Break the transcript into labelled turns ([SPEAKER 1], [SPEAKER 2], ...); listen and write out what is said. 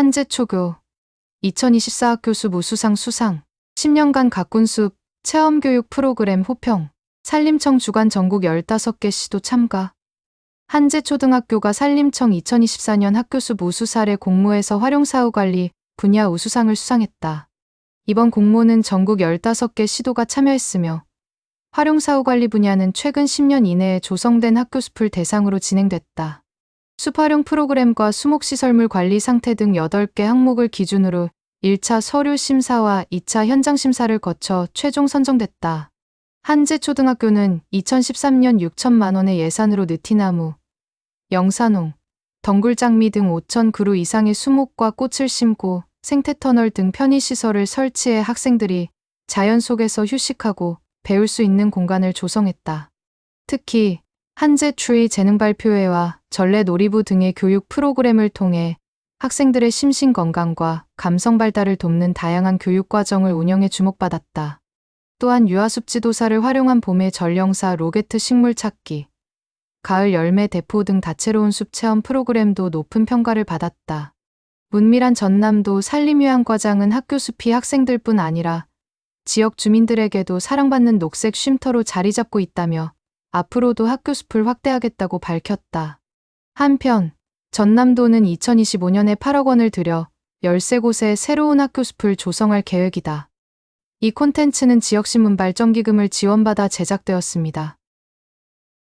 [SPEAKER 1] 한재초교 2024 학교수 무수상 수상 10년간 가꾼 숲 체험교육 프로그램 호평 산림청 주관 전국 15개 시도 참가 한재초등학교가 산림청 2024년 학교수 우수 사례 공모에서 활용사후 관리 분야 우수상을 수상했다. 이번 공모는 전국 15개 시도가 참여했으며 활용사후 관리 분야는 최근 10년 이내에 조성된 학교숲을 대상으로 진행됐다. 숲활용 프로그램과 수목시설물 관리 상태 등 8개 항목을 기준으로 1차 서류 심사와 2차 현장 심사를 거쳐 최종 선정됐다. 한재초등학교는 2013년 6천만 원의 예산으로 느티나무, 영산홍, 덩굴장미 등 5천 그루 이상의 수목과 꽃을 심고 생태터널 등 편의시설을 설치해 학생들이 자연 속에서 휴식하고 배울 수 있는 공간을 조성했다. 특히 한재추의 재능 발표회와 전래 놀이부 등의 교육 프로그램을 통해 학생들의 심신 건강과 감성 발달을 돕는 다양한 교육 과정을 운영해 주목받았다. 또한 유아숲 지도사를 활용한 봄의 전령사 로게트 식물 찾기, 가을 열매 대포 등 다채로운 숲 체험 프로그램도 높은 평가를 받았다. 문밀한 전남도 산림휴양과장은 학교 숲이 학생들뿐 아니라 지역 주민들에게도 사랑받는 녹색 쉼터로 자리 잡고 있다며 앞으로도 학교 숲을 확대하겠다고 밝혔다. 한편 전남도는 2025년에 8억 원을 들여 13곳의 새로운 학교 숲을 조성할 계획이다. 이 콘텐츠는 지역신문 발전기금을 지원받아 제작되었습니다.